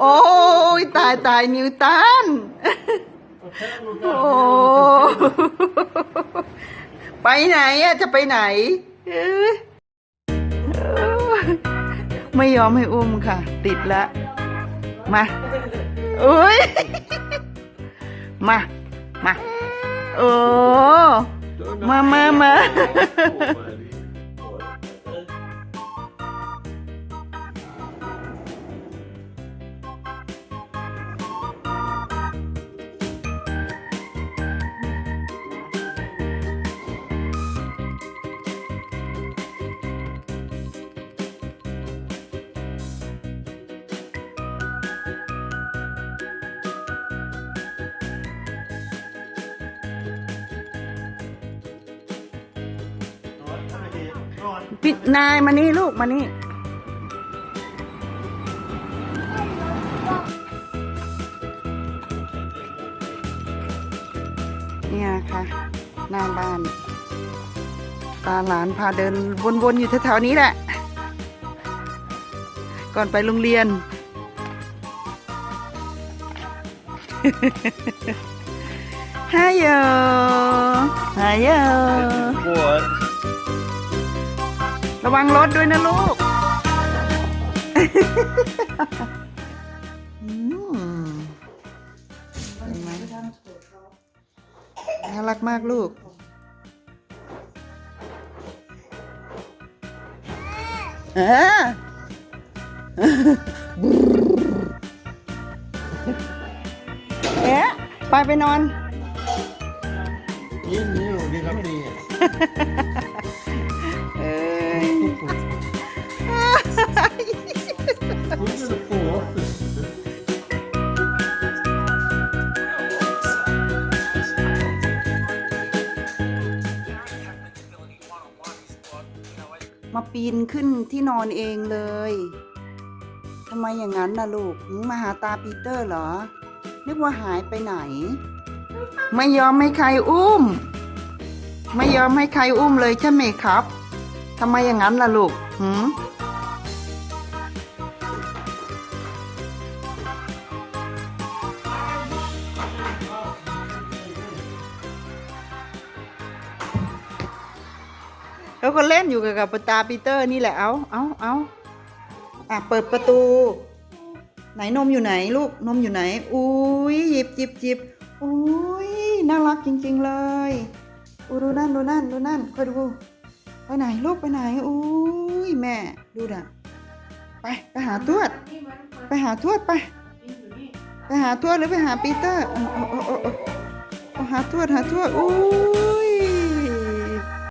โอ้ยตายตายนิวตัน โอ้ไปไหนอะจะไปไหน ไม่ยอมให้อุ้มค่ะ ติดละ มาอุ้ย มา มา โอ้ มามามา พี่นายมานี่ลูกมานี่เนี่ยค่ะหน้าบ้านตาหลานพาเดินวนๆอยู่แถวๆนี้แหละ ก่อนไปโรงเรียนฮายโยฮายโย What? ระวังรถด้วยนะลูกเห็นไหมน่ารักมากลูก เออเอ๊ะไปไปนอน In nu, det var det. เมาปีนขึ้นที่นอนเองเลยทำไมอย่างนั้นนะลูกหึมาหาตาปีเตอร์เหรอ นึกว่าหายไปไหน ไม่ยอมให้ใครอุ้ม ไม่ยอมให้ใครอุ้มเลยใช่ไหมครับทำไมอย่างนั้นล่ะลูกหืม แล้วก็เล่นอยู่กับกับตาปีเตอร์นี่แหละเอาเอาเอาอะเปิดประตู ไหนนมอยู่ไหนลูกนมอยู่ไหนอุ้ยหยิบหยิบหยิบอุ้ยน่ารักจริง ๆ เลยอูดูนั่นดูนั่นดูนั่นคอยดูไปไหนลูกไปไหนอุ้ยแม่ดูน่ะไปไปหาทวด ไปหาทวดไป ไปหาทวดหรือไปหาปีเตอร์เอาเอาเอาเอาเอาเอาหาทวดหาทวดอุ้